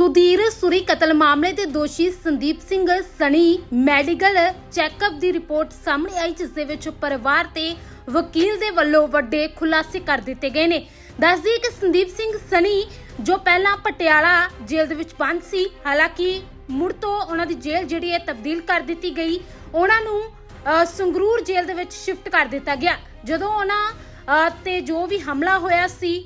ਸੁਧੀਰ ਸੁਰੀ ਕਤਲ ਮਾਮਲੇ ਦੇ ਦੋਸ਼ੀ ਸੰਦੀਪ ਸਿੰਘ ਸਣੀ ਮੈਡੀਕਲ ਚੈੱਕਅਪ ਦੀ ਰਿਪੋਰਟ ਸਾਹਮਣੇ ਆਈ, ਜਿਸ ਦੇ ਵਿੱਚ ਪਰਿਵਾਰ ਤੇ ਵਕੀਲ ਦੇ ਵੱਲੋਂ ਵੱਡੇ ਖੁਲਾਸੇ ਕਰ ਦਿੱਤੇ ਗਏ ਨੇ। ਦੱਸਦੀ ਕਿ ਸੰਦੀਪ ਸਿੰਘ ਸਣੀ, ਜੋ ਪਹਿਲਾਂ ਪਟਿਆਲਾ ਜੇਲ੍ਹ ਦੇ ਵਿੱਚ ਬੰਦ ਸੀ, ਹਾਲਾਂਕਿ ਮੁੜ ਤੋਂ ਉਹਨਾਂ ਦੀ ਜੇਲ੍ਹ ਜਿਹੜੀ ਹੈ, ਤਬਦੀਲ ਕਰ ਦਿੱਤੀ ਗਈ। ਉਹਨਾਂ ਨੂੰ ਸੰਗਰੂਰ ਜੇਲ੍ਹ ਦੇ ਵਿੱਚ ਸ਼ਿਫਟ ਕਰ ਦਿੱਤਾ ਗਿਆ। ਜਦੋਂ ਉਹਨਾਂ ਤੇ ਜੋ ਵੀ ਹਮਲਾ ਹੋਇਆ ਸੀ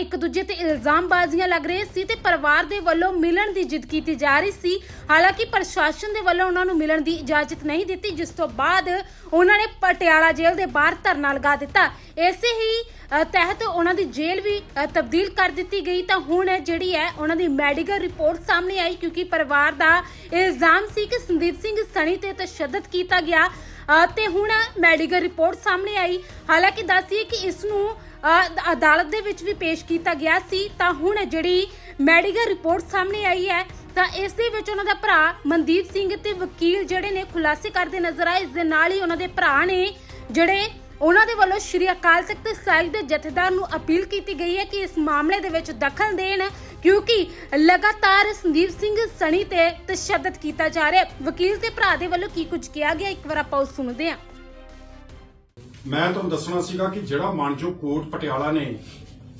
ਇੱਕ ਦੂਜੇ ਤੇ ਇਲਜ਼ਾਮਬਾਜ਼ੀਆਂ ਲੱਗ ਰਹੇ ਸੀ ਤੇ ਪਰਿਵਾਰ ਦੇ ਵੱਲੋਂ ਮਿਲਣ ਦੀ ਜਿੱਦ ਕੀਤੀ ਜਾ ਰਹੀ ਸੀ। ਹਾਲਾਂਕਿ ਪ੍ਰਸ਼ਾਸਨ ਦੇ ਵੱਲੋਂ ਉਹਨਾਂ ਨੂੰ ਮਿਲਣ ਦੀ ਇਜਾਜ਼ਤ ਨਹੀਂ ਦਿੱਤੀ ਜਿਸ ਤੋਂ ਬਾਅਦ ਉਹਨਾਂ ਨੇ ਪਟਿਆਲਾ ਜੇਲ੍ਹ ਦੇ ਬਾਹਰ ਧਰਨਾ ਲਗਾ ਦਿੱਤਾ। ਇਸੇ ਹੀ ਤਹਿਤ ਉਹਨਾਂ ਦੀ ਜੇਲ੍ਹ ਵੀ ਤਬਦੀਲ ਕਰ ਦਿੱਤੀ ਗਈ ਤਾਂ ਹੁਣ ਜਿਹੜੀ ਹੈ ਉਹਨਾਂ ਦੀ ਮੈਡੀਕਲ ਰਿਪੋਰਟ ਸਾਹਮਣੇ ਆਈ ਕਿਉਂਕਿ ਪਰਿਵਾਰ ਦਾ ਇਲਜ਼ਾਮ ਸੀ ਕਿ ਸੰਦੀਪ ਸਿੰਘ ਸਣੀ ਤੇ ਤਸ਼ੱਦਦ ਕੀਤਾ ਗਿਆ ਅ, ਤੇ ਹੁਣ ਮੈਡੀਕਲ ਰਿਪੋਰਟ ਸਾਹਮਣੇ ਆਈ। ਹਾਲਾਂਕਿ ਦੱਸੀਏ ਕਿ ਇਸ ਨੂੰ ਅ, ਅਦਾਲਤ ਦੇ ਵਿੱਚ ਵੀ ਪੇਸ਼ ਕੀਤਾ ਗਿਆ ਸੀ ਤਾਂ ਹੁਣ ਜਿਹੜੀ ਮੈਡੀਕਲ ਰਿਪੋਰਟ ਸਾਹਮਣੇ ਆਈ ਹੈ ਤਾਂ ਇਸ ਦੇ ਵਿੱਚ ਉਹਨਾਂ ਦਾ ਭਰਾ ਮਨਦੀਪ ਸਿੰਘ ਤੇ ਵਕੀਲ ਜਿਹੜੇ ਨੇ ਖੁਲਾਸੇ ਕਰਦੇ ਨਜ਼ਰ ਆਏ। ਇਸ ਦੇ ਨਾਲ ਹੀ ਉਹਨਾਂ ਦੇ ਭਰਾ ਨੇ ਜਿਹੜੇ ਉਹਨਾਂ ਦੇ ਵੱਲੋਂ ਸ਼੍ਰੀ ਅਕਾਲ ਤਖਤ ਸਾਹਿਬ ਦੇ ਜਥੇਦਾਰ ਨੂੰ ਅਪੀਲ ਕੀਤੀ ਗਈ ਹੈ ਕਿ ਇਸ ਮਾਮਲੇ ਦੇ ਵਿੱਚ ਦਖਲ ਦੇਣ ਕਿਉਂਕਿ ਲਗਾਤਾਰ ਸੰਦੀਪ ਸਿੰਘ ਸਣੀ ਤੇ ਤਸ਼ੱਦਦ ਕੀਤਾ ਜਾ ਰਿਹਾ ਹੈ। ਵਕੀਲ ਤੇ ਭਰਾ ਦੇ ਵੱਲੋਂ ਕੀ ਕੁਝ ਕਿਹਾ ਗਿਆ? ਇੱਕ ਵਾਰ ਆਪਾਂ ਉਹ ਸੁਣਦੇ ਹਾਂ। ਮੈਂ ਤੁਹਾਨੂੰ ਦੱਸਣਾ ਸੀਗਾ ਕਿ ਜਿਹੜਾ ਮਾਨਜੋ ਕੋਰਟ ਪਟਿਆਲਾ ਨੇ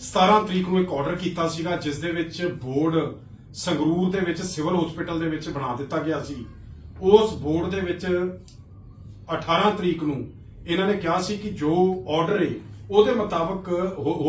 17 ਤਰੀਕ ਨੂੰ ਇੱਕ ਆਰਡਰ ਕੀਤਾ ਸੀਗਾ, ਜਿਸ ਦੇ ਵਿੱਚ ਬੋਰਡ ਸੰਗਰੂਰ ਦੇ ਵਿੱਚ ਸਿਵਲ ਹਸਪੀਟਲ ਦੇ ਵਿੱਚ ਬਣਾ ਦਿੱਤਾ ਗਿਆ ਸੀ। ਉਸ ਬੋਰਡ ਦੇ ਵਿੱਚ 18 ਤਰੀਕ ਨੂੰ ਇਹਨਾਂ ਨੇ ਕਿਹਾ ਸੀ ਕਿ ਜੋ ਆਰਡਰ ਹੈ ਉਹਦੇ ਮੁਤਾਬਕ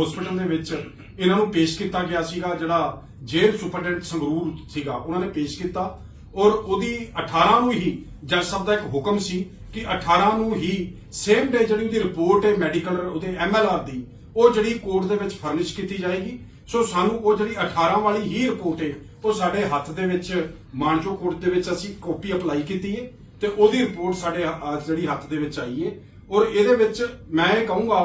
ਹਸਪੀਟਲ ਦੇ ਵਿੱਚ ਇਹਨਾਂ ਨੂੰ ਪੇਸ਼ ਕੀਤਾ ਗਿਆ ਸੀਗਾ, ਜਿਹੜਾ ਜੇਲ੍ਹ ਸੁਪਰਡੈਂਟ ਸੰਗਰੂਰ ਸੀਗਾ, ਉਹਨਾਂ ਨੇ ਪੇਸ਼ ਕੀਤਾ। ਔਰ ਉਹਦੀ 18 ਨੂੰ ਹੀ ਜੱਜ ਸਾਹਿਬ ਦਾ ਇੱਕ ਹੁਕਮ ਸੀ ਕਿ 18 ਨੂੰ ਹੀ ਸੇਮ ਡੇ ਜਿਹੜੀ ਉਹਦੀ ਰਿਪੋਰਟ ਹੈ ਮੈਡੀਕਲ ਉਹਦੇ ਐਮਐਲਆਰ ਦੀ, ਉਹ ਜਿਹੜੀ ਕੋਰਟ ਦੇ ਵਿੱਚ ਫਰਨਿਸ਼ ਕੀਤੀ ਜਾਏਗੀ। ਸੋ ਸਾਨੂੰ ਉਹ ਜਿਹੜੀ 18 ਵਾਲੀ ਹੀ ਰਿਪੋਰਟ ਹੈ, ਉਹ ਸਾਡੇ ਹੱਥ ਦੇ ਵਿੱਚ ਮਾਨਜੋ ਕੋਰਟ ਦੇ ਵਿੱਚ ਅਸੀਂ ਕਾਪੀ ਅਪਲਾਈ ਕੀਤੀ ਹੈ ਤੇ ਉਹਦੀ ਰਿਪੋਰਟ ਸਾਡੇ ਜਿਹੜੀ ਹੱਥ ਦੇ ਵਿੱਚ ਆਈ ਹੈ। ਔਰ ਇਹਦੇ ਵਿੱਚ ਮੈਂ ਇਹ ਕਹੂੰਗਾ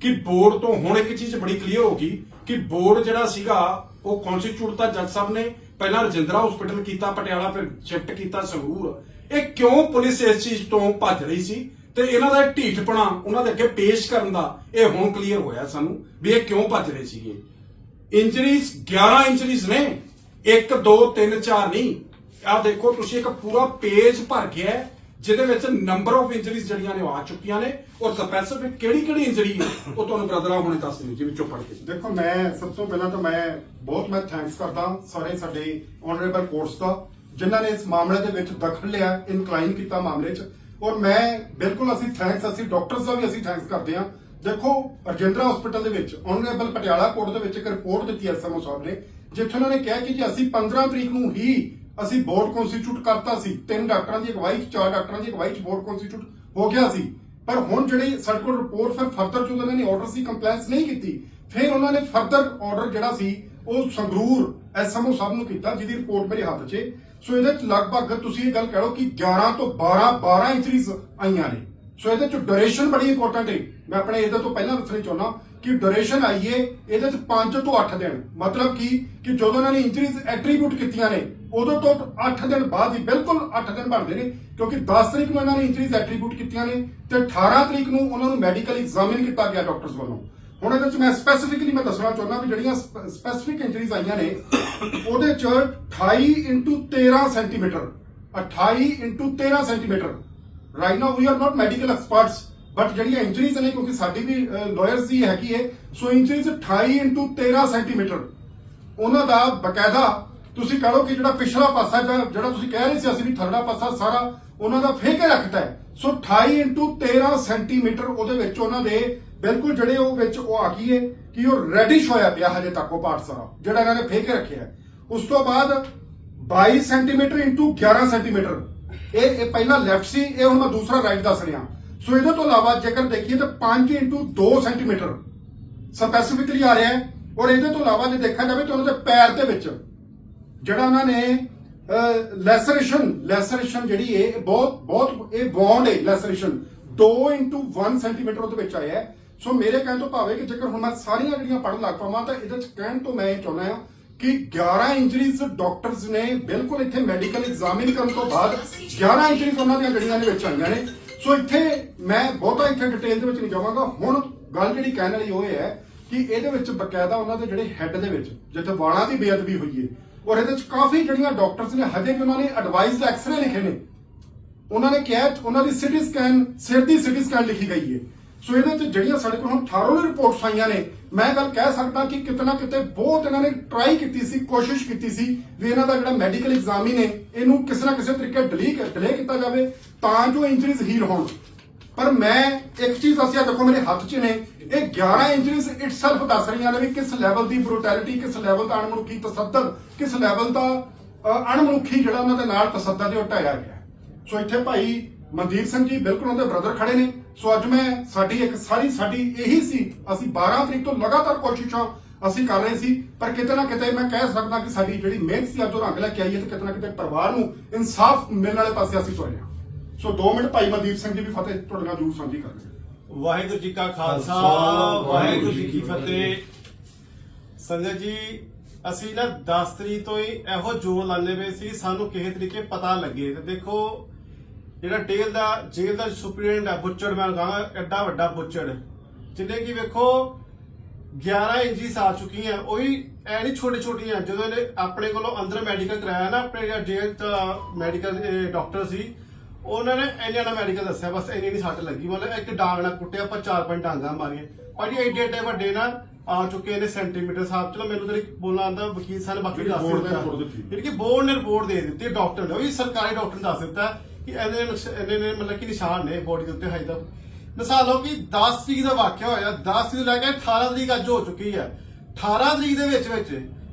ਕਿ ਬੋਰਡ ਤੋਂ ਹੁਣ ਇੱਕ ਚੀਜ਼ ਬੜੀ ਕਲੀਅਰ ਹੋ ਗਈ ਕਿ ਬੋਰਡ ਜਿਹੜਾ ਸੀਗਾ, ਉਹ ਕਨਸਟੀਟਿਊਟ ਤਾਂ ਜੱਜ ਸਾਹਿਬ ਨੇ, ਪਹਿਲਾਂ ਰਜਿੰਦਰਾ ਹਸਪੀਟਲ ਕੀਤਾ, ਪਟਿਆਲਾ ਫਿਰ ਸ਼ਿਫਟ ਕੀਤਾ, ਸੰਗਰੂਰ। ਇਹ ਕਿਉਂ ਪੁਲਿਸ ਇਸ ਚੀਜ਼ ਤੋਂ ਭੱਜ ਰਹੀ ਸੀ? ਤੇ ਇਹਨਾਂ ਦਾ ਢੀਠਪਣਾ ਉਹਨਾਂ ਦੇ ਅੱਗੇ ਪੇਸ਼ ਕਰਨ ਦਾ ਇਹ ਹੁਣ ਕਲੀਅਰ ਹੋਇਆ ਸਾਨੂੰ ਵੀ ਇਹ ਕਿਉਂ ਭੱਜ ਰਹੇ ਸੀਗੇ। ਇੰਜਰੀਜ਼ 11 ਇੰਜਰੀਜ਼ ਨੇ। 1 2 3 4 ਨਹੀਂ। ਆਹ ਦੇਖੋ, ਤੁਸੀਂ ਇੱਕ ਪੂਰਾ ਪੇਜ ਭਰ ਗਿਆ ਜਿਹਦੇ ਵਿੱਚ ਨੰਬਰ ਆਫ ਇੰਜਰੀਜ਼ ਜਿਹੜੀਆਂ ਨੇ ਉਹ ਆ ਚੁੱਕੀਆਂ ਨੇ। ਔਰ ਸਪੈਸੀਫਿਕ ਕਿਹੜੀ ਕਿਹੜੀ ਇੰਜਰੀ ਹੈ, ਉਹ ਤੁਹਾਨੂੰ ਬ੍ਰਦਰਾਂ ਹੁਣੇ ਦੱਸ ਦਿਓ, ਜਿਵੇਂ ਵਿੱਚੋਂ ਕੇ ਦੇਖੋ, ਮੈਂ ਸਭ ਤੋਂ ਪਹਿਲਾਂ ਤਾਂ ਮੈਂ ਬਹੁਤ ਮੈਂ ਥੈਂਕਸ ਕਰਦਾ ਸਾਰੇ ਸਾਡੇ ਆਨਰੇਬਲ ਕੋਰਟਸ ਦਾ। ਜਿਨ੍ਹਾਂ ਨੇ ਇਸ ਮਾਮਲੇ ਦੇ ਵਿੱਚ ਦਖਲ ਲਿਆ ਇਨਕਲਾਈਨ ਕੀਤਾ ਮਾਮਲੇ 'ਚ। ਔਰ ਮੈਂ ਬਿਲਕੁਲ ਅਸੀਂ ਥੈਂਕਸ ਅਸੀਂ ਡਾਕਟਰਸ ਦਾ ਵੀ ਅਸੀਂ ਥੈਂਕਸ ਕਰਦੇ ਹਾਂ। ਦੇਖੋ, ਰਜਿੰਦਰਾ ਹਸਪੀਟਲ ਦੇ ਵਿੱਚ ਆਨਰੇਬਲ ਪਟਿਆਲਾ ਕੋਰਟ ਦੇ ਵਿੱਚ ਇੱਕ ਰਿਪੋਰਟ ਦਿੱਤੀ ਐਸਐਮਓ ਸਾਹਿਬ ਨੇ, ਜਿੱਥੇ ਉਹਨਾਂ ਨੇ ਕਿਹਾ ਕਿ ਜੀ ਅਸੀਂ 15 ਤਰੀਕ ਨੂੰ ਹੀ ਅਸੀਂ ਬੋਰਡ ਕਨਸਟੀਟਿਊਟ ਕਰਤਾ ਸੀ। ਤਿੰਨ ਡਾਕਟਰਾਂ ਦੀ ਅਗਵਾਈ 'ਚ, ਚਾਰ ਡਾਕਟਰਾਂ ਦੀ ਅਗਵਾਈ 'ਚ ਬੋਰਡ ਕਨਸਟੀਟਿਊਟ ਹੋ ਗਿਆ ਸੀ। ਪਰ ਹੁਣ ਜਿਹੜੀ ਸਾਡੇ ਕੋਲ ਰਿਪੋਰਟ ਫਿਰ ਫਰਦਰ ਜੋ ਉਹਨਾਂ ਨੇ ਆਰਡਰ ਸੀ ਕੰਪਲਾਈਂਸ ਨਹੀਂ ਕੀਤੀ। ਫਿਰ ਉਹਨਾਂ ਨੇ ਫਰਦਰ ਆਰਡਰ ਜਿਹੜਾ ਸੀ ਉਹ ਸੰਗਰੂਰ ਐਸਐਮਓ ਸਾਹਿਬ ਨੂੰ ਕੀਤਾ, ਜਿਹਦੀ ਰਿਪੋਰਟ ਮੇਰੇ ਹੱਥ 'ਚ। ਸੋ ਇਹਦੇ 'ਚ ਲਗਭਗ ਤੁਸੀਂ ਇਹ ਗੱਲ ਕਹਿ ਲਓ ਕਿ 11 ਤੋਂ 12 12 ਇੰਚਰੀਜ਼ ਆਈਆਂ ਨੇ। ਸੋ ਇਹਦੇ 'ਚ ਡਿਊਰੇਸ਼ਨ ਬੜੀ ਇੰਪੋਰਟੈਂਟ ਹੈ। ਮੈਂ ਆਪਣੇ ਇਹਦੇ ਤੋਂ ਪਹਿਲਾਂ ਦੱਸਣਾ ਚਾਹੁੰਦਾ ਕਿ ਡਿਊਰੇਸ਼ਨ ਆਈਏ, ਇਹਦੇ 'ਚ 5 ਤੋਂ 8 ਦਿਨ। ਮਤਲਬ ਕੀ, ਕਿ ਜਦੋਂ ਉਹਨਾਂ ਨੇ ਇੰਜਰੀਜ਼ ਐਟਰੀਬਿਊਟ ਕੀਤੀਆਂ ਨੇ, ਉਦੋਂ ਤੋਂ 8 ਦਿਨ ਬਾਅਦ ਹੀ ਬਿਲਕੁਲ 8 ਦਿਨ ਬਣਦੇ ਨੇ, ਕਿਉਂਕਿ 10 ਤਰੀਕ ਨੂੰ ਇਹਨਾਂ ਨੇ ਇੰਜਰੀਜ਼ ਐਟਰੀਬਿਊਟ ਕੀਤੀਆਂ ਨੇ ਤੇ 18 ਤਰੀਕ ਨੂੰ ਉਹਨਾਂ ਨੂੰ ਮੈਡੀਕਲ ਐਗਜ਼ਾਮਿਨ ਕੀਤਾ ਗਿਆ ਡਾਕਟਰਸ ਵੱਲੋਂ। ਹੁਣ ਇਹਦੇ ਵਿੱਚ ਮੈਂ ਸਪੈਸੀਫਿਕਲੀ ਮੈਂ ਦੱਸਣਾ ਚਾਹੁੰਦਾ ਵੀ ਜਿਹੜੀਆਂ ਸਪੈਸੀਫਿਕ ਇੰਜਰੀਜ਼ ਆਈਆਂ ਨੇ, ਉਹਦੇ 'ਚ 28 13 centimetre 28 13 centimetre right now we are not medical experts but ਜਿਹੜੀਆਂ ਇੰਜਰੀਜ਼ ਨੇ, ਕਿਉਂਕਿ ਸਾਡੀ ਵੀ ਲਾਇਰਸ ਦੀ ਹੈਗੀ ਹੈ ਸੋ ਇੰਜਰੀਜ਼ 28 13 ਸੈਂਟੀਮੀਟਰ ਉਹਨਾਂ ਦਾ ਬਕਾਇਦਾ ਤੁਸੀਂ ਕਹ ਲਓ ਕਿ ਜਿਹੜਾ ਪਿਛਲਾ ਪਾਸਾ ਜਿਹੜਾ ਜਿਹੜਾ ਤੁਸੀਂ ਕਹਿ ਰਹੇ ਸੀ ਅਸੀਂ ਵੀ ਥਰੜਾ ਪਾਸਾ ਸਾਰਾ, ਉਹਨਾਂ ਦਾ ਫੇਕੇ ਰੱਖਤਾ ਹੈ। ਸੋ 28 13 ਸੈਂਟੀਮੀਟਰ ਉਹਦੇ ਵਿੱਚ ਉਹਨਾਂ ਦੇ ਬਿਲਕੁਲ ਜਿਹੜੇ ਉਹ ਵਿੱਚ ਉਹ ਆ ਗਈ ਹੈ ਕਿ ਉਹ ਰੈਡਿਸ਼ ਹੋਇਆ ਪਿਆ ਹਜੇ ਤੱਕ ਉਹ ਪਾਰਟ ਸਾਰਾ ਜਿਹੜਾ ਇਹਨਾਂ ਨੇ ਫੇਕ ਰੱਖਿਆ ਉਸ ਤੋਂ ਬਾਅਦ 22 ਸੈਂਟੀਮੀਟਰ 11 ਸੈਂਟੀਮੀਟਰ ਇਹ ਇਹ ਪਹਿਲਾਂ ਲੈਫਟ ਸੀ, ਇਹ ਹੁਣ ਮੈਂ ਦੂਸਰਾ ਰਾਈਟ ਦੱਸ ਰਿਹਾ। ਸੋ ਇਹਦੇ ਤੋਂ ਇਲਾਵਾ ਜੇਕਰ ਦੇਖੀਏ ਤਾਂ 5 2 ਸੈਂਟੀਮੀਟਰ ਸਪੈਸੀਫਿਕਲੀ ਆ ਰਿਹਾ ਹੈ। ਔਰ ਇਹਦੇ ਤੋਂ ਇਲਾਵਾ ਜੇ ਦੇਖਿਆ ਜਾਵੇ ਤਾਂ ਉਹਨਾਂ ਦੇ ਪੈਰ ਦੇ ਵਿੱਚ, ਜਿਹੜਾ ਉਹਨਾਂ ਨੇ ਲੈਸਰੇਸ਼ਨ ਲੈਸਰੇਸ਼ਨ ਜਿਹੜੀ ਹੈ ਇਹ ਬਹੁਤ ਬਹੁਤ, ਇਹ ਬੌਂਡ ਹੈ ਲੈਸਰੇਸ਼ਨ 2 1 ਸੈਂਟੀਮੀਟਰ ਉਹਦੇ ਵਿੱਚ ਆਇਆ ਹੈ। ਸੋ ਮੇਰੇ ਕਹਿਣ ਤੋਂ ਭਾਵੇਂ ਕਿ ਜੇਕਰ ਹੁਣ ਮੈਂ ਸਾਰੀਆਂ ਜਿਹੜੀਆਂ ਪੜਨ ਲੱਗ ਪਾਵਾਂ, ਤਾਂ ਇਹਦੇ ਚ ਕਹਿਣ ਤੋਂ ਮੈਂ ਇਹ ਚਾਹੁੰਦਾ ਹਾਂ ਕਿ 11 ਇੰਜਰੀਜ਼ ਡਾਕਟਰਸ ਨੇ ਬਿਲਕੁਲ ਇੱਥੇ ਮੈਡੀਕਲ ਐਗਜ਼ਾਮਿਨ ਕਰਨ ਤੋਂ ਬਾਅਦ 11 ਇੰਜਰੀਜ਼ ਉਹਨਾਂ ਦੀਆਂ ਜਿਹੜੀਆਂ ਦੇ ਵਿੱਚ ਆਈਆਂ ਨੇ। ਸੋ ਇੱਥੇ ਮੈਂ ਬਹੁਤਾ ਇੱਥੇ ਡਿਟੇਲ ਦੇ ਵਿੱਚ ਨਹੀਂ ਜਾਵਾਂਗਾ। ਹੁਣ ਗੱਲ ਜਿਹੜੀ ਕਹਿਣ ਵਾਲੀ ਉਹ ਇਹ ਹੈ ਕਿ ਇਹਦੇ ਵਿੱਚ ਬਕਾਇਦਾ ਉਹਨਾਂ ਦੇ ਜਿਹੜੇ ਹੈੱਡ ਦੇ ਵਿੱਚ, ਜਿੱਥੇ ਵਾਲਾਂ ਦੀ ਬੇਅਦਬੀ ਹੋਈ ਹੈ, ਔਰ ਇਹਦੇ ਵਿੱਚ ਕਾਫੀ ਜਿਹੜੀਆਂ ਡਾਕਟਰਸ ਨੇ, ਹਜੇ ਵੀ ਉਹਨਾਂ ਨੇ ਐਡਵਾਈਸਡ ਐਕਸਰੇ ਲਿਖੇ ਨੇ। ਉਹਨਾਂ ਨੇ ਕਿਹਾ, ਉਹਨਾਂ ਦੀ ਸਿਟੀ ਸਕੈਨ ਸਿਰ ਦੀ ਸਿਟੀ ਸਕੈਨ ਲਿਖੀ ਗਈ ਹੈ। ਸੋ ਇਹਦੇ ਵਿੱਚ ਜਿਹੜੀਆਂ ਸਾਡੇ ਕੋਲ ਹੁਣ 18 ਰਿਪੋਰਟਸ ਆਈਆਂ ਨੇ, ਮੈਂ ਗੱਲ ਕਹਿ ਸਕਦਾ ਕਿ ਕਿਤਨਾ ਕਿਤੇ ਬਹੁਤ ਇਹਨਾਂ ਨੇ ਟਰਾਈ ਕੀਤੀ ਸੀ, ਕੋਸ਼ਿਸ਼ ਕੀਤੀ ਸੀ ਵੀ ਇਹਨਾਂ ਦਾ ਜਿਹੜਾ ਮੈਡੀਕਲ ਐਗਜ਼ਾਮ ਹੀ ਨੇ, ਇਹਨੂੰ ਕਿਸੇ ਨਾ ਕਿਸੇ ਤਰੀਕੇ ਡਿਲੇ ਡਿਲੇ ਕੀਤਾ ਜਾਵੇ ਤਾਂ ਜੋ ਇੰਜਰੀਜ਼ ਹੀਲ ਹੋਣ। ਪਰ ਮੈਂ ਇੱਕ ਚੀਜ਼ ਦੱਸਿਆ, ਦੇਖੋ ਮੇਰੇ ਹੱਥ 'ਚ ਨੇ, ਇਹ 11 ਇੰਜਰੀਜ਼ ਇਟਸੈਲਫ ਦੱਸ ਰਹੀਆਂ ਨੇ ਵੀ ਕਿਸ ਲੈਵਲ ਦੀ ਬਰੂਟੈਲਿਟੀ ਕਿਸ ਲੈਵਲ ਦਾ ਅਣਮਨੁੱਖੀ ਤਸੱਦਦ, ਕਿਸ ਲੈਵਲ ਦਾ ਅਣਮਨੁੱਖੀ ਜਿਹੜਾ ਉਹਨਾਂ ਦੇ ਨਾਲ ਤਸੱਦਦ ਹੈ ਉਹ ਢਾਇਆ ਗਿਆ। ਸੋ ਇੱਥੇ ਭਾਈ ਮਨਦੀਪ ਸਿੰਘ ਜੀ ਬਿਲਕੁਲ ਉਹਦੇ ਬ੍ਰਦਰ ਖੜੇ ਨੇ। ਸੋ ਅੱਜ ਮੈਂ ਸਾਡੀ ਇੱਕ ਸਾਰੀ ਸਾਡੀ ਇਹੀ ਸੀ ਅਸੀਂ 12 ਤਰੀਕ ਤੋਂ ਲਗਾਤਾਰ ਕੋਸ਼ਿਸ਼ਾਂ ਅਸੀਂ ਕਰ ਰਹੇ ਸੀ ਪਰ ਕਿਤੇ ਨਾ ਕਿਤੇ ਮੈਂ ਕਹਿ ਸਕਦਾ ਕਿ ਸਾਡੀ ਜਿਹੜੀ ਮਿਹਨਤ ਸੀ ਅੱਜ ਉਹ ਰੰਗ ਲੈ ਕੇ ਆਈ ਹੈ ਤੇ ਕਿਤੇ ਨਾ ਕਿਤੇ ਪਰਿਵਾਰ ਨੂੰ ਇਨਸਾਫ ਮਿਲਣ ਵਾਲੇ ਪਾਸੇ ਅਸੀਂ ਤੁਰੇ ਹਾਂ। ਸੋ 2 ਮਿੰਟ ਭਾਈ ਮਨਦੀਪ ਸਿੰਘ ਜੀ ਵੀ ਫਤਿਹ ਤੁਹਾਡੇ ਨਾਲ ਜਰੂਰ ਸਾਂਝੀ ਕਰਨਗੇ ਵਾਹਿਗੁਰੂ ਜੀ ਕਾ ਖਾਲਸਾ ਵਾਹਿਗੁਰੂ ਜੀ ਕੀ ਫਤਿਹ। ਸੰਜੇ ਜੀ ਅਸੀਂ ਨਾ 10 ਤਰੀਕ ਤੋਂ ਹੀ ਇਹੋ ਜੋਰ ਲਾਣੇ ਵੇ ਸੀ ਸਾਨੂੰ ਕਿਸੇ ਤਰੀਕੇ ਪਤਾ ਲੱਗੇ। ਤੇ ਦੇਖੋ ਜਿਹੜਾ ਟੇਲ ਦਾ ਜੇਲ੍ਹ ਦਾ ਸੁਪਰੀਡੈਂਟ ਹੈ ਬੁੱਚੜ ਮੈਂ ਕਹਾਂਗਾ ਐਡਾ ਵੱਡਾ ਬੁੱਚੜ। ਜਿਹਨੇ ਕੀ ਵੇਖੋ 11 ਇੰਚੀਸ ਆ ਚੁੱਕੀਆਂ ਉਹ ਐ ਨਹੀਂ ਛੋਟੇ ਛੋਟੀਆਂ ਜਦੋਂ ਇਹਨੇ ਆਪਣੇ ਕੋਲੋਂ ਅੰਦਰ ਮੈਡੀਕਲ ਕਰਾਇਆ ਨਾ ਆਪਣੇ ਜਿਹੜਾ ਜੇਲ੍ਹ ਦਾ ਮੈਡੀਕਲ ਡਾਕਟਰ ਸੀ ਉਹਨਾਂ ਨੇ ਇੰਨਾ ਨਾ ਮੈਡੀਕਲ ਦੱਸਿਆ ਬਸ ਇੰਨੀ ਨਹੀਂ ਸੱਟ ਲੱਗੀ ਮਤਲਬ ਇੱਕ ਡਾਂਗ ਨਾਲ ਕੁੱਟਿਆ ਆਪਾਂ ਚਾਰ ਪੰਜ ਡਾਂਗਾਂ ਮਾਰੀਆਂ। ਭਾਜੀ ਐਡੇ ਐਡੇ ਵੱਡੇ ਨਾ ਆ ਚੁੱਕੇ ਨੇ ਸੈਂਟੀਮੀਟਰ ਸਾਹਿਬ ਚਲੋ ਮੈਨੂੰ ਤਾਂ ਬੋਲਣਾ ਆਂਦਾ ਵਕੀਲ ਸਾਹਿਬ ਬਾਕੀ ਦੱਸ ਨੇ ਦਿੱਤੀ। ਜਿਹੜੀ ਕਿ ਬੋਰਡ ਨੇ ਰਿਪੋਰਟ ਦੇ ਦਿੱਤੀ ਡਾਕਟਰ ਨੇ ਉਹ ਵੀ ਸਰਕਾਰੀ ਡਾਕਟਰ ਨੇ ਦੱਸ ਦਿੱਤਾ ਕਿ ਇਹਦੇ ਨੁਕਸ- ਨੇ ਮਤਲਬ ਕਿ ਨਿਸ਼ਾਨ ਨੇ ਬੋਡੀ ਦੇ ਉੱਤੇ ਹਜੇ ਤੱਕ ਮਿਸਾਲ ਲਓ ਕਿ 10 ਤਰੀਕ ਦਾ ਵਾਕਿਆ ਹੋਇਆ 10 ਤਰੀਕ ਤੋਂ ਲੈ ਕੇ 18 ਤਰੀਕ ਅੱਜ ਹੋ ਚੁੱਕੀ ਹੈ। 18 ਤਰੀਕ ਦੇ ਵਿੱਚ ਵਿੱਚ,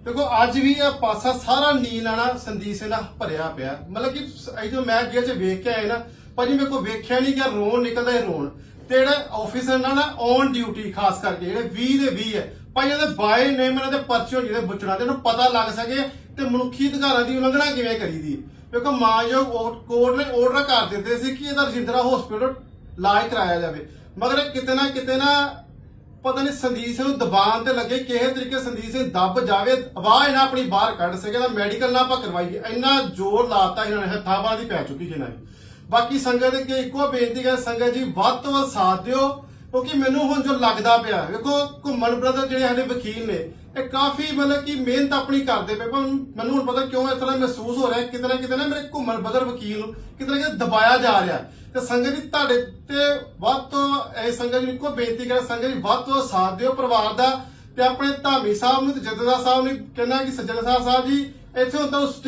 ਦੇਖੋ, ਅੱਜ ਵੀ ਇਹ ਪਾਸਾ ਸਾਰਾ ਨੀਲ ਆਣਾ ਸੰਦੀਪ ਸਿੰਘ ਦਾ ਭਰਿਆ ਪਿਆ। ਮਤਲਬ ਕਿ ਇਹ ਜੋ ਮੈਂ ਜੇਲ੍ਹ 'ਚ ਵੇਖ ਕੇ ਆਇਆ ਨਾ, ਭਾਜੀ ਮੇਰੇ ਕੋਲ ਵੇਖਿਆ ਨਹੀਂ ਕਿ ਰੋਣ ਨਿਕਲਦਾ ਹੀ ਰੋਣ। ਤੇ ਜਿਹੜੇ ਆਫੀਸਰ ਨਾਲ ਔਨ ਡਿਊਟੀ ਖਾਸ ਕਰਕੇ ਜਿਹੜੇ 20 ਦੇ 20 ਹੈ, ਭਾਈ ਇਹਦੇ ਬਾਏ ਨੇਮ ਇਹਨਾਂ ਦੇ ਪਰਚੇ ਜਿਹੜੇ ਬੁੱਚਣਾ ਤੇ ਇਹਨੂੰ ਪਤਾ ਲੱਗ ਸਕੇ ਤੇ ਮਨੁੱਖੀ ਅਧਿਕਾਰਾਂ ਦੀ ਉਲੰਘਣਾ ਕਿਵੇਂ ਕਰੀਦੀ ਕਿਉਂਕਿ ਮਾਨਯੋਗ ਕੋਰਟ ਨੇ ਆਰਡਰ ਕਰ ਦਿੱਤੇ ਸੀ ਕਿ ਇਹਦਾ ਰਜਿੰਦਰਾ ਹਸਪੀਟਲ ਇਲਾਜ ਕਰਾਇਆ ਜਾਵੇ। ਮਗਰ ਕਿਤੇ ਨਾ ਕਿਤੇ ਨਾ ਪਤਾ ਨਹੀਂ ਸੰਦੀਪ ਸਿੰਘ ਨੂੰ ਦਬਾਅ ਤੇ ਲੱਗੇ ਕਿਸੇ ਤਰੀਕੇ ਸੰਦੀਪ ਸਿੰਘ ਦੱਬ ਜਾਵੇ, ਆਵਾਜ਼ ਨਾ ਆਪਣੀ ਬਾਹਰ ਕੱਢ ਸਕੇ ਤਾਂ ਮੈਡੀਕਲ ਨਾ ਆਪਾਂ ਕਰਵਾਈਏ। ਇੰਨਾ ਜ਼ੋਰ ਲਾਤਾ ਇਹਨਾਂ ਨੇ, ਹੱਥਾਂ ਦੀ ਪੈ ਚੁੱਕੀ ਜਿਹਨਾਂ ਦੀ। ਬਾਕੀ ਸੰਗਤ ਅੱਗੇ ਇੱਕੋ ਬੇਨਤੀ ਹੈ, ਸੰਗਤ ਜੀ, ਵੱਧ ਤੋਂ ਵੱਧ ਸਾਥ ਦਿਓ, ਕਿਉਂਕਿ ਮੈਨੂੰ ਹੁਣ ਜੋ ਲੱਗਦਾ ਪਿਆ, ਵੇਖੋ, ਘੁੰਮਣ ਬ੍ਰਦਰ ਜਿਹੜੇ ਸਾਡੇ ਵਕੀਲ ਨੇ, ਇਹ ਕਾਫੀ ਮਤਲਬ ਕਿ ਮਿਹਨਤ ਆਪਣੀ ਕਰਦੇ ਪਏ, ਪਰ ਮੈਨੂੰ ਹੁਣ ਪਤਾ ਕਿਉਂ ਇਸ ਤਰ੍ਹਾਂ ਮਹਿਸੂਸ ਹੋ ਰਿਹਾ ਕਿਤੇ ਨਾ ਕਿਤੇ ਨਾ ਮੇਰੇ ਘੁੰਮਣ ਬ੍ਰਦਰ ਵਕੀਲ ਨੂੰ ਕਿਤੇ ਨਾ ਕਿਤੇ ਦਬਾਇਆ ਜਾ ਰਿਹਾ ਤੇ ਸੰਗਤ ਜੀ, ਤੁਹਾਡੇ ਤੇ ਵੱਧ ਤੋਂ, ਇਹ ਸੰਗਤ ਜੀ ਨੂੰ ਇੱਕੋ ਬੇਨਤੀ ਕਰ, ਸੰਗਤ ਜੀ, ਵੱਧ ਤੋਂ ਸਾਥ ਦਿਓ ਪਰਿਵਾਰ ਦਾ, ਤੇ ਆਪਣੇ ਧਾਮੀ ਸਾਹਿਬ ਨੂੰ ਤੇ ਜਥੇਦਾਰ ਸਾਹਿਬ ਨੂੰ, ਕਹਿੰਦਾ ਕਿ ਸੱਜਣ ਸਾਹਿਬ ਜੀ, ਇੱਥੇ ਹੁੰਦਾ ਉਸ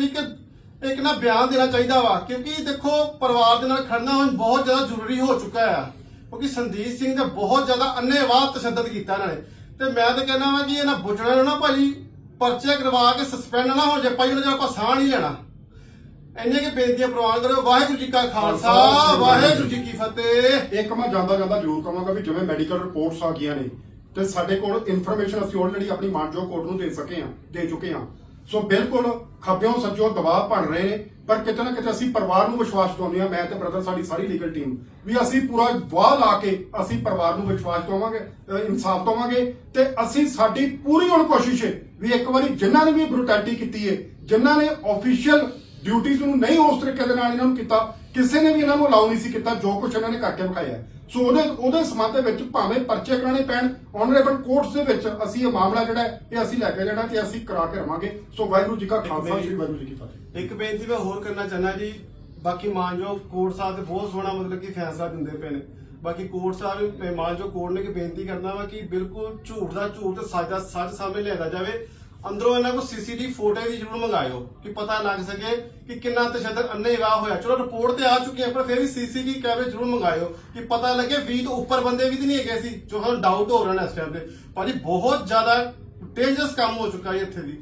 ਇੱਕ ਨਾ ਬਿਆਨ ਦੇਣਾ ਚਾਹੀਦਾ ਵਾ ਕਿਉਂਕਿ ਦੇਖੋ ਪਰਿਵਾਰ ਦੇ ਨਾਲ ਖੜਨਾ ਹੁਣ ਬਹੁਤ ਜ਼ਿਆਦਾ ਜ਼ਰੂਰੀ ਹੋ ਚੁੱਕਾ ਆ। ਕਿਉਂਕਿ ਸੰਦੀਪ ਸਿੰਘ ਨੇ ਬਹੁਤ ਜ਼ਿਆਦਾ ਅੰਨੇਵਾਹ ਤਸ਼ੱਦਦ ਕੀਤਾ ਇਹਨਾਂ ਨੇ। ਤੇ ਮੈਂ ਤਾਂ ਕਹਿੰਦਾ ਵਾਂ ਕਿ ਇਹਨਾਂ ਬੁੱਝਣਾ ਨੂੰ ਭਾਜੀ ਪਰਚੇ ਕਰਵਾ ਕੇ ਸਸਪੈਂਡ ਨਾ ਹੋ ਜਾਏ ਭਾਈ ਉਹਨਾਂ ਦਾ ਆਪਾਂ ਸਾਹ ਨਹੀਂ ਲੈਣਾ। ਇੰਨੇ ਕਿ ਬੇਨਤੀਆਂ ਪ੍ਰਵਾਨ ਕਰੋ ਵਾਹਿਗੁਰੂ ਜੀ ਕਾ ਖਾਲਸਾ ਵਾਹਿਗੁਰੂ ਜੀ ਕੀ ਫਤਿਹ। ਇੱਕ ਮੈਂ ਜਾਂਦਾ ਜਾਂਦਾ ਜ਼ਰੂਰ ਕਹਾਂਗਾ ਵੀ ਜਿਵੇਂ ਮੈਡੀਕਲ ਰਿਪੋਰਟਸ ਆ ਗਈਆਂ ਨੇ ਤੇ ਸਾਡੇ ਕੋਲ ਇਨਫੋਰਮੇਸ਼ਨ ਅਸੀਂ ਆਲਰੇਡੀ ਆਪਣੀ ਮਾਨਜੋ ਕੋਰਟ ਨੂੰ ਦੇ ਸਕੇ ਹਾਂ ਦੇ ਚੁੱਕੇ ਹਾਂ ਸੋ ਬਿਲਕੁਲ ਖੱਬਿਓਂ ਸੱਜਿਓਂ ਦਬਾਅ ਬਣ ਰਹੇ ਨੇ, ਪਰ ਕਿਤੇ ਨਾ ਕਿਤੇ ਅਸੀਂ ਪਰਿਵਾਰ ਨੂੰ ਵਿਸ਼ਵਾਸ ਦਿਵਾਉਂਦੇ ਹਾਂ, ਮੈਂ ਤੇ ਬ੍ਰਦਰ ਸਾਡੀ ਸਾਰੀ ਲੀਗਲ ਟੀਮ ਵੀ ਅਸੀਂ ਪੂਰਾ ਵਾਹ ਲਾ ਕੇ ਅਸੀਂ ਪਰਿਵਾਰ ਨੂੰ ਵਿਸ਼ਵਾਸ ਦਵਾਵਾਂਗੇ ਇਨਸਾਫ ਦਵਾਂਗੇ ਤੇ ਅਸੀਂ ਸਾਡੀ ਪੂਰੀ ਹੁਣ ਕੋਸ਼ਿਸ਼ ਹੈ ਵੀ ਇੱਕ ਵਾਰੀ ਜਿਨ੍ਹਾਂ ਨੇ ਵੀ ਬਰੂਟੈਲਿਟੀ ਕੀਤੀ ਹੈ, ਜਿਨ੍ਹਾਂ ਨੇ ਆਫੀਸ਼ੀਅਲ ਡਿਊਟੀਜ਼ ਨੂੰ ਨਹੀਂ ਉਸ ਤਰੀਕੇ ਦੇ ਨਾਲ ਇਹਨਾਂ ਨੂੰ ਕੀਤਾ ਕਿਸੇ ਨੇ ਵੀ ਇਹਨਾਂ ਨੂੰ ਅਲਾਉ ਨਹੀਂ ਸੀ ਕੀਤਾ ਜੋ ਕੁਝ ਇਹਨਾਂ ਨੇ ਕਰਕੇ ਵਿਖਾਇਆ ਸੋ ਉਹਦੇ ਉਹਦੇ ਸੰਬੰਧ ਦੇ ਵਿੱਚ ਭਾਵੇਂ ਪਰਚੇ ਕਰਾਣੇ ਪੈਣ ਆਨਰੇਬਲ ਕੋਰਟਸ ਦੇ ਵਿੱਚ ਅਸੀਂ ਇਹ ਮਾਮਲਾ ਜਿਹੜਾ ਇਹ ਅਸੀਂ ਲੈ ਕੇ ਜਾਣਾ ਤੇ ਅਸੀਂ ਕਰਾ ਕੇ ਰਵਾਂਗੇ। ਸੋ ਵਾਹਿਗੁਰੂ ਜੀ ਕਾ ਖਾਲਸਾ ਸ੍ਰੀ ਵਾਹਿਗੁਰੂ ਜੀ ਕੀ ਫਤਿਹ। ਇੱਕ ਬੇਨਤੀ ਮੈਂ ਹੋਰ ਕਰਨਾ ਚਾਹਨਾ ਜੀ। ਬਾਕੀ ਮਾਨਯੋਗ ਕੋਰਟ ਸਾਹਿਬ ਤੇ ਬਹੁਤ ਸੋਹਣਾ ਮਤਲਬ ਕਿ ਫੈਸਲਾ ਦਿੰਦੇ ਪਏ ਨੇ। ਬਾਕੀ ਕੋਰਟ ਸਾਹਿਬ ਮਾਨਯੋਗ ਕੋਰਟ ਨੇ ਕਿ ਬੇਨਤੀ ਕਰਨਾ ਵਾ ਕਿ ਬਿਲਕੁਲ ਝੂਠ ਦਾ ਝੂਠ ਤੇ ਸੱਚ ਦਾ ਸੱਚ ਸਾਹਮਣੇ ਲਿਆਂਦਾ ਜਾਵੇ। ਅੰਦਰੋਂ ਇਹਨਾਂ ਕੋ ਸੀਸੀਟੀਵੀ ਫੋਟੋ ਵੀ ਜ਼ਰੂਰ ਮੰਗਾਇਓ ਕਿ ਪਤਾ ਲੱਗ ਸਕੇ ਕਿ ਕਿੰਨਾ ਤਸ਼ੱਦਦ ਅੰਨੇਵਾਹ ਹੋਇਆ। ਚਲੋ ਰਿਪੋਰਟ ਤੇ ਆ ਚੁੱਕੀ ਹੈ ਪਰ ਫਿਰ ਵੀ ਸੀਸੀਟੀਵੀ ਕੈਮਰੇ ਜ਼ਰੂਰ ਮੰਗਾਇਓ ਕਿ ਪਤਾ ਲੱਗੇ 20 ਤੋਂ ਉੱਪਰ ਬੰਦੇ ਵੀ ਤਾਂ ਨਹੀਂ ਹੈਗੇ ਸੀ, ਜੋ ਸਾਨੂੰ ਡਾਊਟ ਹੋ ਰਿਹਾ ਨੇ ਇਸ ਟਾਈਮ ਤੇ। ਭਾਜੀ, ਬਹੁਤ ਜ਼ਿਆਦਾ ਡੇਂਜਰਸ ਕੰਮ ਹੋ ਚੁੱਕਾ ਹੈ ਇੱਥੇ ਦੀ